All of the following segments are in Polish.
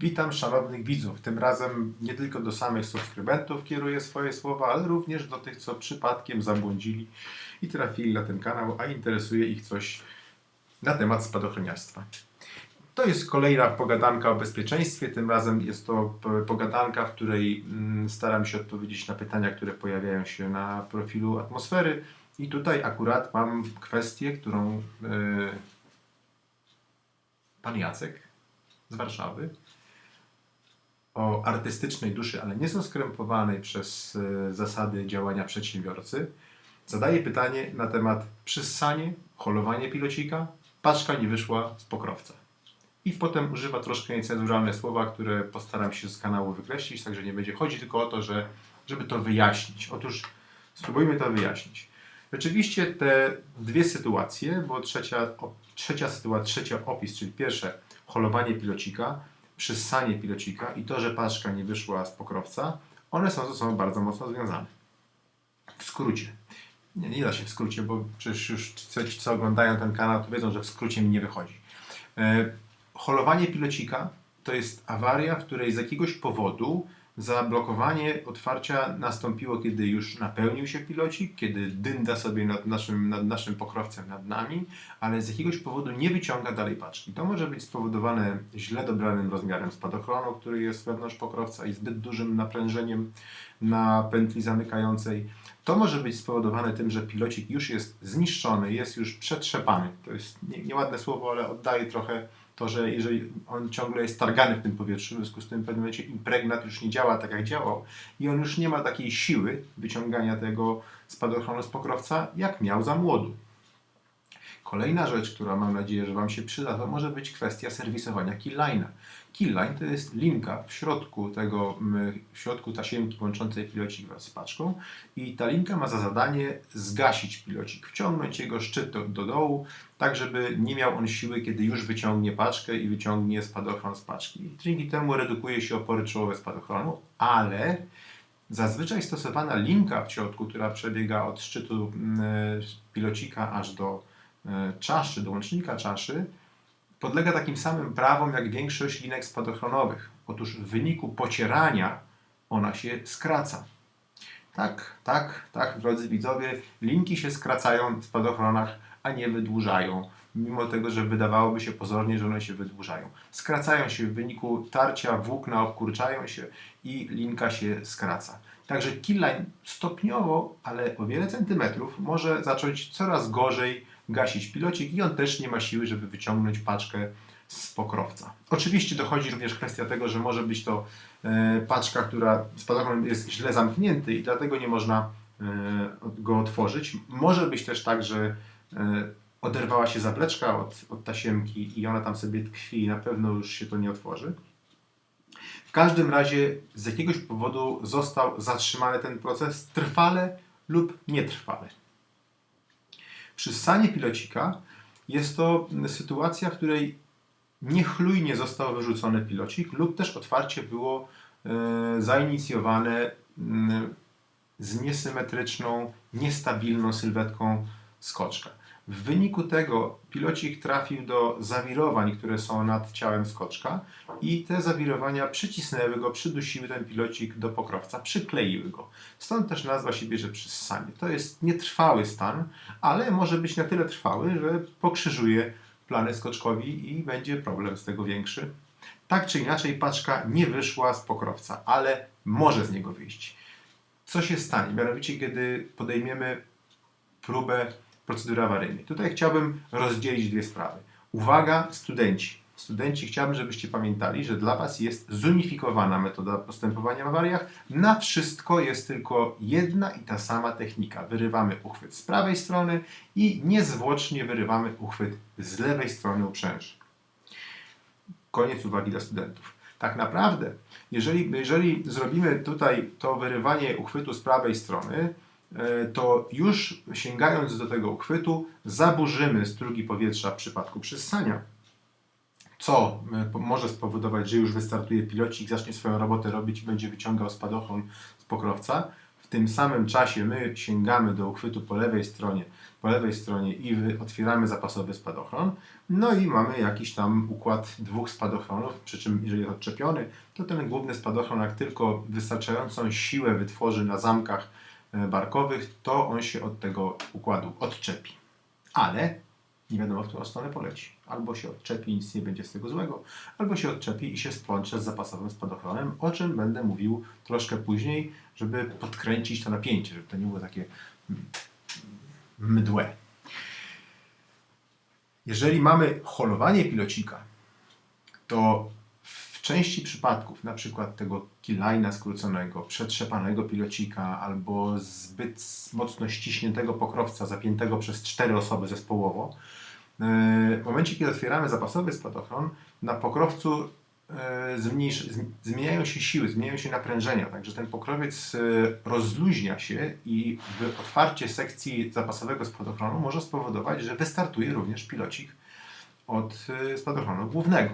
Witam szanownych widzów. Tym razem nie tylko do samych subskrybentów kieruję swoje słowa, ale również do tych, co przypadkiem zabłądzili i trafili na ten kanał, a interesuje ich coś na temat spadochroniarstwa. To jest kolejna pogadanka o bezpieczeństwie. Tym razem jest to pogadanka, w której mm, staram się odpowiedzieć na pytania, które pojawiają się na profilu atmosfery. I tutaj akurat mam kwestię, którą yy, pan Jacek z Warszawy o artystycznej duszy, ale nie są skrępowanej przez e, zasady działania przedsiębiorcy, zadaje pytanie na temat przyssanie, holowanie pilocika, paczka nie wyszła z pokrowca. I potem używa troszkę niecenzuralne słowa, które postaram się z kanału wykreślić, także nie będzie. Chodzi tylko o to, że, żeby to wyjaśnić. Otóż spróbujmy to wyjaśnić. Rzeczywiście te dwie sytuacje, bo trzecia, trzecia sytuacja, trzecia opis, czyli pierwsze holowanie pilocika, przyssanie pilocika i to, że paczka nie wyszła z pokrowca, one są ze sobą bardzo mocno związane. W skrócie. Nie, nie da się w skrócie, bo przecież już ci, co oglądają ten kanał, to wiedzą, że w skrócie mi nie wychodzi. E, holowanie pilocika to jest awaria, w której z jakiegoś powodu zablokowanie otwarcia nastąpiło, kiedy już napełnił się pilocik, kiedy dynda sobie nad naszym, nad naszym pokrowcem, nad nami, ale z jakiegoś powodu nie wyciąga dalej paczki. To może być spowodowane źle dobranym rozmiarem spadochronu, który jest wewnątrz pokrowca i zbyt dużym naprężeniem na pętli zamykającej. To może być spowodowane tym, że pilocik już jest zniszczony, jest już przetrzepany. To jest nie- nieładne słowo, ale oddaje trochę to, że jeżeli on ciągle jest targany w tym powietrzu, w związku z tym w pewnym momencie impregnat już nie działa tak jak działał i on już nie ma takiej siły wyciągania tego spadochronu z pokrowca, jak miał za młodu. Kolejna rzecz, która mam nadzieję, że Wam się przyda, to może być kwestia serwisowania keyline'a. Keyline to jest linka w środku tego, w środku tasiemki łączącej pilocik z paczką i ta linka ma za zadanie zgasić pilocik, wciągnąć jego szczyt do, do dołu, tak żeby nie miał on siły, kiedy już wyciągnie paczkę i wyciągnie spadochron z paczki. Dzięki temu redukuje się opory czołowe spadochronu, ale zazwyczaj stosowana linka w środku, która przebiega od szczytu pilocika aż do czaszy, do łącznika czaszy, podlega takim samym prawom jak większość linek spadochronowych. Otóż w wyniku pocierania ona się skraca. Tak, tak, tak, drodzy widzowie, linki się skracają w spadochronach, a nie wydłużają. Mimo tego, że wydawałoby się pozornie, że one się wydłużają. Skracają się w wyniku tarcia, włókna obkurczają się i linka się skraca. Także keyline stopniowo, ale o wiele centymetrów, może zacząć coraz gorzej gasić pilocik i on też nie ma siły, żeby wyciągnąć paczkę z pokrowca. Oczywiście dochodzi również kwestia tego, że może być to e, paczka, która spadochron jest źle zamknięty i dlatego nie można e, go otworzyć. Może być też tak, że e, oderwała się zawleczka od, od tasiemki i ona tam sobie tkwi i na pewno już się to nie otworzy. W każdym razie z jakiegoś powodu został zatrzymany ten proces trwale lub nietrwale. Przyssanie pilocika jest to sytuacja, w której niechlujnie został wyrzucony pilocik lub też otwarcie było e, zainicjowane mm, z niesymetryczną, niestabilną sylwetką skoczka. W wyniku tego pilocik trafił do zawirowań, które są nad ciałem skoczka i te zawirowania przycisnęły go, przydusiły ten pilocik do pokrowca, przykleiły go. Stąd też nazwa się bierze przyssanie. To jest nietrwały stan, ale może być na tyle trwały, że pokrzyżuje plany skoczkowi i będzie problem z tego większy. Tak czy inaczej paczka nie wyszła z pokrowca, ale może z niego wyjść. Co się stanie? Mianowicie, kiedy podejmiemy próbę procedury awaryjnej. Tutaj chciałbym rozdzielić dwie sprawy. Uwaga, studenci. Studenci, chciałbym, żebyście pamiętali, że dla Was jest zunifikowana metoda postępowania w awariach. Na wszystko jest tylko jedna i ta sama technika. Wyrywamy uchwyt z prawej strony i niezwłocznie wyrywamy uchwyt z lewej strony uprzęży. Koniec uwagi dla studentów. Tak naprawdę, jeżeli, jeżeli zrobimy tutaj to wyrywanie uchwytu z prawej strony, to już sięgając do tego uchwytu, zaburzymy strugi powietrza w przypadku przyssania. Co e, może spowodować, że już wystartuje pilocik, zacznie swoją robotę robić i będzie wyciągał spadochron z pokrowca. w tym samym czasie my sięgamy do uchwytu po lewej stronie, po lewej stronie i otwieramy zapasowy spadochron, no i mamy jakiś tam układ dwóch spadochronów, przy czym jeżeli jest odczepiony, to ten główny spadochron jak tylko wystarczającą siłę wytworzy na zamkach e, barkowych, to on się od tego układu odczepi. Ale nie wiadomo, w którą stronę poleci. Albo się odczepi i nic nie będzie z tego złego, albo się odczepi i się splącze z zapasowym spadochronem, o czym będę mówił troszkę później, żeby podkręcić to napięcie, żeby to nie było takie mm, mdłe. Jeżeli mamy holowanie pilocika, to części przypadków, na przykład tego killline'a skróconego, przetrzepanego pilocika albo zbyt mocno ściśniętego pokrowca zapiętego przez cztery osoby zespołowo, e, w momencie, kiedy otwieramy zapasowy spadochron, na pokrowcu e, zmieniają się siły, zmieniają się naprężenia, także ten pokrowiec e, rozluźnia się i otwarcie sekcji zapasowego spadochronu może spowodować, że wystartuje również pilocik od spadochronu głównego.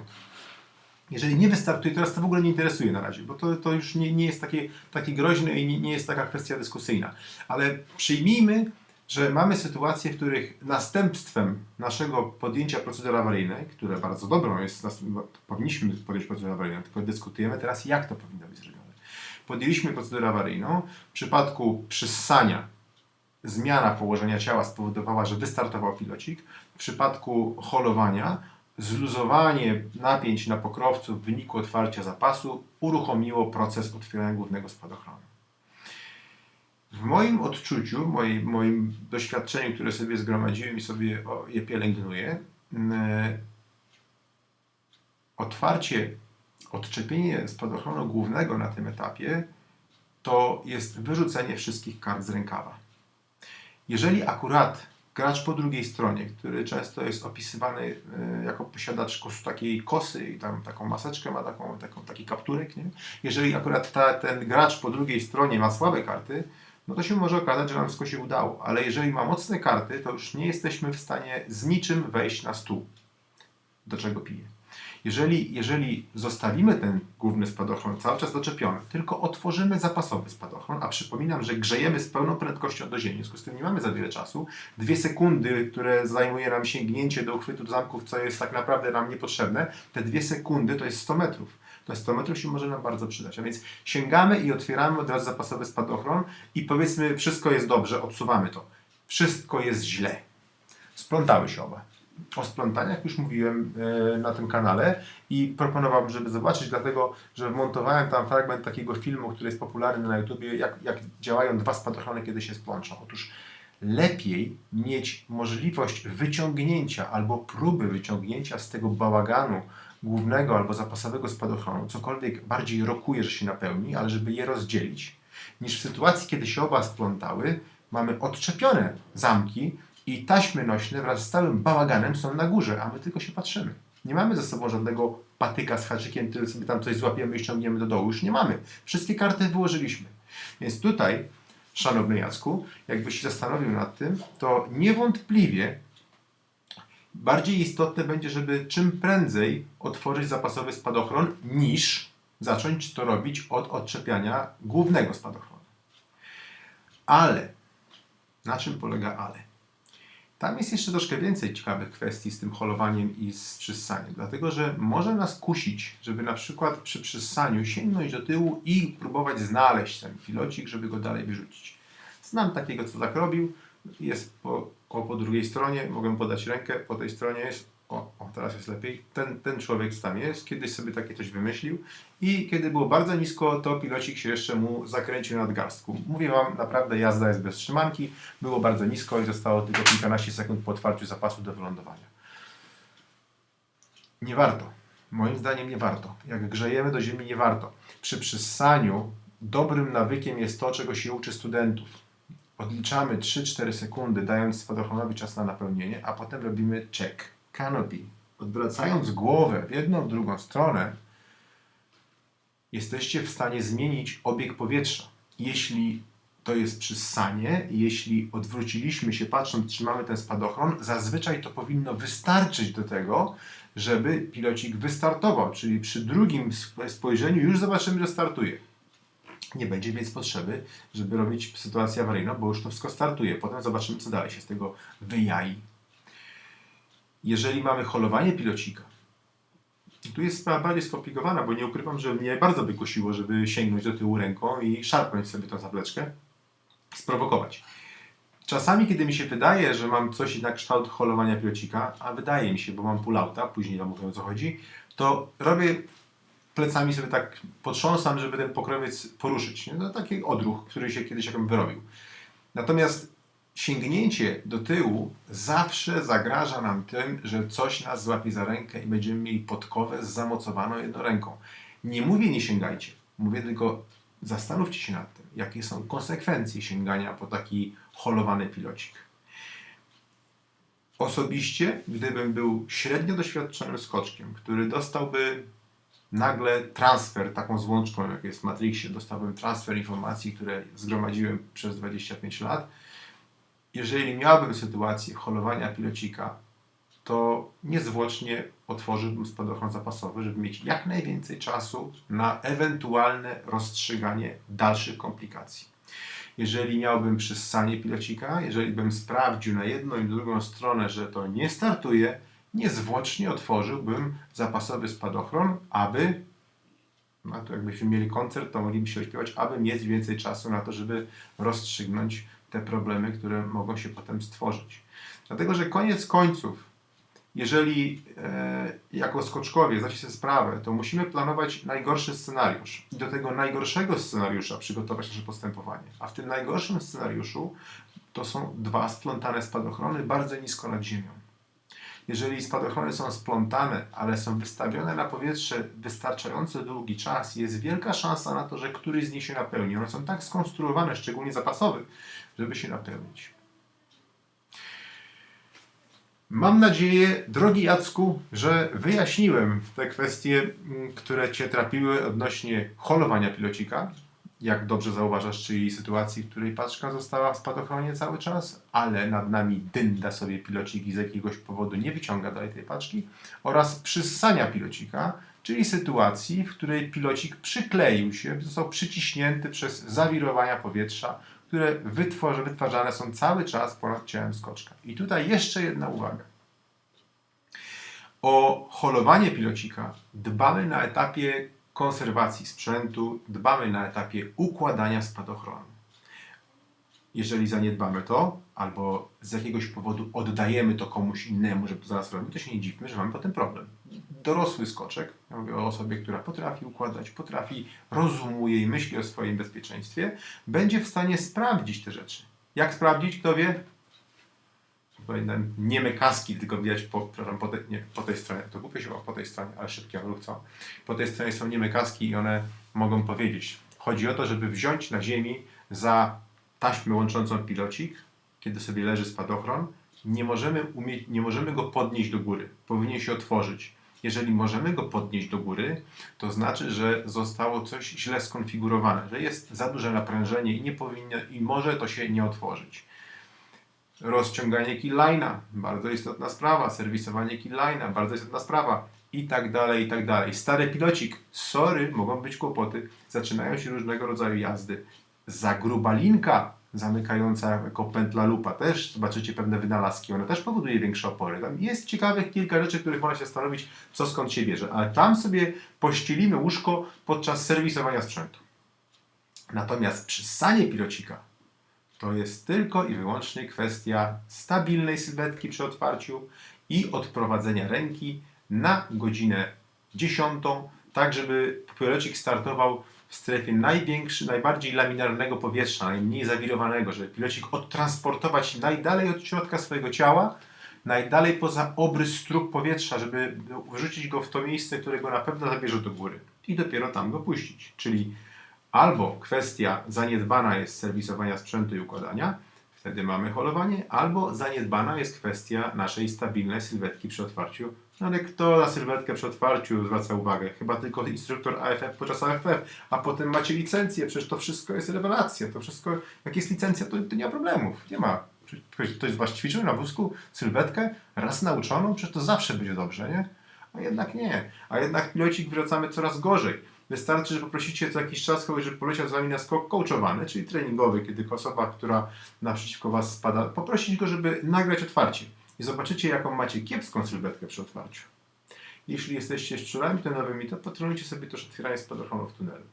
Jeżeli nie wystartuje, teraz to w ogóle nie interesuje na razie, bo to, to już nie, nie jest takie, takie groźne i nie, nie jest taka kwestia dyskusyjna. Ale przyjmijmy, że mamy sytuacje, w których następstwem naszego podjęcia procedury awaryjnej, które bardzo dobrą jest, nas- powinniśmy podjąć procedurę awaryjną, tylko dyskutujemy teraz, jak to powinno być zrobione. Podjęliśmy procedurę awaryjną. W przypadku przyssania zmiana położenia ciała spowodowała, że wystartował pilocik. W przypadku holowania zluzowanie napięć na pokrowcu w wyniku otwarcia zapasu uruchomiło proces otwierania głównego spadochronu. W moim odczuciu, moim, moim doświadczeniu, które sobie zgromadziłem i sobie je pielęgnuję, otwarcie, odczepienie spadochronu głównego na tym etapie to jest wyrzucenie wszystkich kart z rękawa. Jeżeli akurat gracz po drugiej stronie, który często jest opisywany e, jako posiadacz kos, takiej kosy i tam taką maseczkę ma, taką, taką, taki kapturek, nie? jeżeli akurat ta, ten gracz po drugiej stronie ma słabe karty, no to się może okazać, że nam wszystko się udało. Ale jeżeli ma mocne karty, to już nie jesteśmy w stanie z niczym wejść na stół, do czego piję. Jeżeli, jeżeli zostawimy ten główny spadochron cały czas doczepiony, tylko otworzymy zapasowy spadochron, a przypominam, że grzejemy z pełną prędkością do ziemi, w związku z tym nie mamy za wiele czasu, dwie sekundy, które zajmuje nam sięgnięcie do uchwytu zamków, co jest tak naprawdę nam niepotrzebne, te dwie sekundy to jest 100 metrów. To 100 metrów się może nam bardzo przydać. A więc sięgamy i otwieramy od razu zapasowy spadochron i powiedzmy, wszystko jest dobrze, odsuwamy to. Wszystko jest źle. Splątały się oba. O splątaniach już mówiłem e, na tym kanale i proponowałbym, żeby zobaczyć, dlatego że wmontowałem tam fragment takiego filmu, który jest popularny na YouTubie, jak, jak działają dwa spadochrony, kiedy się splączą. Otóż lepiej mieć możliwość wyciągnięcia albo próby wyciągnięcia z tego bałaganu głównego albo zapasowego spadochronu, cokolwiek bardziej rokuje, że się napełni, ale żeby je rozdzielić, niż w sytuacji, kiedy się oba splątały, mamy odczepione zamki i taśmy nośne wraz z całym bałaganem są na górze, a my tylko się patrzymy. Nie mamy ze sobą żadnego patyka z haczykiem, który sobie tam coś złapiemy i ściągniemy do dołu. Już nie mamy. Wszystkie karty wyłożyliśmy. Więc tutaj, szanowny Jacku, jakbyś się zastanowił nad tym, to niewątpliwie bardziej istotne będzie, żeby czym prędzej otworzyć zapasowy spadochron, niż zacząć to robić od odczepiania głównego spadochronu. Ale, na czym polega ale? Tam jest jeszcze troszkę więcej ciekawych kwestii z tym holowaniem i z przyssaniem, dlatego że może nas kusić, żeby na przykład przy przyssaniu sięgnąć do tyłu i próbować znaleźć ten pilocik, żeby go dalej wyrzucić. Znam takiego, co tak robił, jest po, po drugiej stronie, mogę podać rękę, po tej stronie jest, o, o teraz jest lepiej, ten, ten człowiek tam jest, kiedyś sobie takie coś wymyślił i kiedy było bardzo nisko, to pilocik się jeszcze mu zakręcił nad garstku. Mówię Wam, naprawdę jazda jest bez trzymanki, było bardzo nisko i zostało tylko kilkanaście sekund po otwarciu zapasu do wylądowania. Nie warto. Moim zdaniem nie warto. Jak grzejemy do ziemi, nie warto. Przy przyssaniu dobrym nawykiem jest to, czego się uczy studentów. Odliczamy 3-4 sekundy, dając spadochronowi czas na napełnienie, a potem robimy check. Canopy. Odwracając głowę w jedną, w drugą stronę, jesteście w stanie zmienić obieg powietrza. Jeśli to jest przyssanie, jeśli odwróciliśmy się patrząc, czy mamy ten spadochron, zazwyczaj to powinno wystarczyć do tego, żeby pilocik wystartował, czyli przy drugim sp- spojrzeniu już zobaczymy, że startuje. Nie będzie więc potrzeby, żeby robić sytuację awaryjną, bo już to wszystko startuje. Potem zobaczymy, co dalej się z tego wyjai. Jeżeli mamy holowanie pilocika, tu jest sprawa bardziej skomplikowana, bo nie ukrywam, że mnie bardzo by kusiło, żeby sięgnąć do tyłu ręką i szarpnąć sobie tą zapleczkę, sprowokować. Czasami, kiedy mi się wydaje, że mam coś na kształt holowania pilocika, a wydaje mi się, bo mam pull-outa, później wam mówię o co chodzi, to robię plecami sobie tak potrząsam, żeby ten pokrowiec poruszyć. No, taki odruch, który się kiedyś jakbym wyrobił. Natomiast sięgnięcie do tyłu zawsze zagraża nam tym, że coś nas złapie za rękę i będziemy mieli podkowę zamocowaną jedną ręką. Nie mówię nie sięgajcie, mówię tylko zastanówcie się nad tym, jakie są konsekwencje sięgania po taki holowany pilocik. Osobiście, gdybym był średnio doświadczonym skoczkiem, który dostałby nagle transfer, taką złączką, jak jest w Matrixie, dostałbym transfer informacji, które zgromadziłem przez 25 lat. Jeżeli miałbym sytuację holowania pilocika, to niezwłocznie otworzyłbym spadochron zapasowy, żeby mieć jak najwięcej czasu na ewentualne rozstrzyganie dalszych komplikacji. Jeżeli miałbym przyssanie pilocika, jeżeli bym sprawdził na jedną i drugą stronę, że to nie startuje, niezwłocznie otworzyłbym zapasowy spadochron, aby, no to jakbyśmy mieli koncert, to moglibyśmy śpiewać, aby mieć więcej czasu na to, żeby rozstrzygnąć te problemy, które mogą się potem stworzyć. Dlatego, że koniec końców, jeżeli e, jako skoczkowie zdacie sobie sprawę, to musimy planować najgorszy scenariusz i do tego najgorszego scenariusza przygotować nasze postępowanie. A w tym najgorszym scenariuszu to są dwa splątane spadochrony bardzo nisko nad ziemią. Jeżeli spadochrony są splątane, ale są wystawione na powietrze wystarczająco długi czas, jest wielka szansa na to, że któryś z nich się napełni. One są tak skonstruowane, szczególnie zapasowy, żeby się napełnić. Mam nadzieję, drogi Jacku, że wyjaśniłem te kwestie, m, które Cię trapiły odnośnie holowania pilocika. Jak dobrze zauważasz, czyli sytuacji, w której paczka została w spadochronie cały czas, ale nad nami dynda sobie pilocik i z jakiegoś powodu nie wyciąga dalej tej paczki, oraz przyssania pilocika, czyli sytuacji, w której pilocik przykleił się, został przyciśnięty przez zawirowania powietrza, które wytworzy, wytwarzane są cały czas ponad ciałem skoczka. I tutaj jeszcze jedna uwaga. O holowanie pilocika dbamy na etapie konserwacji sprzętu, dbamy na etapie układania spadochronu. Jeżeli zaniedbamy to, albo z jakiegoś powodu oddajemy to komuś innemu, żeby to zaraz robił, to się nie dziwmy, że mamy potem problem. Dorosły skoczek, ja mówię o osobie, która potrafi układać, potrafi, rozumuje i myśli o swoim bezpieczeństwie, będzie w stanie sprawdzić te rzeczy. Jak sprawdzić? Kto wie? Pamiętam, nieme kaski, tylko widać po, przepraszam, po, te, nie, po tej stronie, to głupio się po tej stronie, ale szybki ruch, co? Po tej stronie są nieme kaski i one mogą powiedzieć. Chodzi o to, żeby wziąć na ziemi za taśmę łączącą pilocik, kiedy sobie leży spadochron, nie możemy, umieć, nie możemy go podnieść do góry. Powinien się otworzyć. Jeżeli możemy go podnieść do góry, to znaczy, że zostało coś źle skonfigurowane, że jest za duże naprężenie i nie powinno, i może to się nie otworzyć. Rozciąganie keyline'a, bardzo istotna sprawa. Serwisowanie keyline'a, bardzo istotna sprawa. I tak dalej, i tak dalej. Stary pilocik, sorry, mogą być kłopoty. Zaczynają się różnego rodzaju jazdy. Za gruba linka zamykająca jako pętla lupa też zobaczycie pewne wynalazki. Ona też powoduje większe opory. Tam jest ciekawych kilka rzeczy, których można się zastanowić, co skąd się bierze. Ale tam sobie pościelimy łóżko podczas serwisowania sprzętu. Natomiast przyssanie pilocika to jest tylko i wyłącznie kwestia stabilnej sylwetki przy otwarciu i odprowadzenia ręki na godzinę 10, tak żeby pilocik startował w strefie największy, najbardziej laminarnego powietrza, najmniej zawirowanego, żeby pilocik odtransportować najdalej od środka swojego ciała, najdalej poza obrys strug powietrza, żeby wrzucić go w to miejsce, które go na pewno zabierze do góry i dopiero tam go puścić. Czyli albo kwestia zaniedbana jest serwisowania sprzętu i układania, wtedy mamy holowanie, albo zaniedbana jest kwestia naszej stabilnej sylwetki przy otwarciu. Ale kto na sylwetkę przy otwarciu zwraca uwagę? Chyba tylko instruktor AFF podczas AFF, a potem macie licencję, przecież to wszystko jest rewelacja, to wszystko, jak jest licencja, to, to nie ma problemów, nie ma. Ktoś z Was ćwiczył na wózku sylwetkę, raz nauczoną, przecież to zawsze będzie dobrze, nie? A jednak nie. A jednak pilocik wracamy coraz gorzej. Wystarczy, że poprosicie co jakiś czas kogoś, żeby poleciał z Wami na skok coachowany, czyli treningowy, kiedy osoba, która naprzeciwko Was spada, poprosić go, żeby nagrać otwarcie. I zobaczycie, jaką macie kiepską sylwetkę przy otwarciu. Jeśli jesteście szczurami tlenowymi, to potrenujcie sobie też otwieranie spadochronu w tunelu.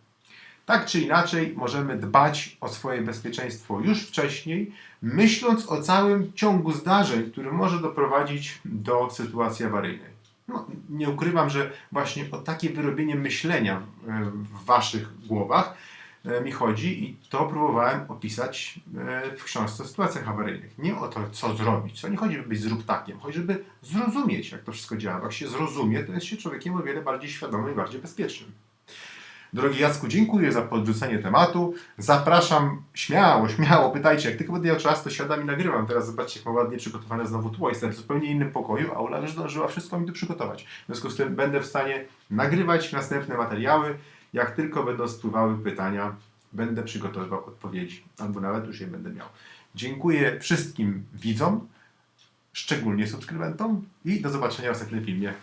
Tak czy inaczej, możemy dbać o swoje bezpieczeństwo już wcześniej, myśląc o całym ciągu zdarzeń, który może doprowadzić do sytuacji awaryjnej. No, nie ukrywam, że właśnie o takie wyrobienie myślenia e, w waszych głowach e, mi chodzi i to próbowałem opisać e, w książce o sytuacjach awaryjnych. Nie o to, co zrobić. To nie chodzi, żeby być zrób takiem. Chodzi, żeby zrozumieć, jak to wszystko działa. Jak się zrozumie, to jest się człowiekiem o wiele bardziej świadomym i bardziej bezpiecznym. Drogi Jacku, dziękuję za podrzucenie tematu. Zapraszam śmiało, śmiało, pytajcie. Jak tylko będę miał czas, to siadam i nagrywam. Teraz zobaczcie, jak mam ładnie przygotowane znowu tło. Jestem w zupełnie innym pokoju, a Ula już zdążyła wszystko mi tu przygotować. W związku z tym będę w stanie nagrywać następne materiały. Jak tylko będą spływały pytania, będę przygotowywał odpowiedzi. Albo nawet już je będę miał. Dziękuję wszystkim widzom, szczególnie subskrybentom i do zobaczenia w następnym filmie.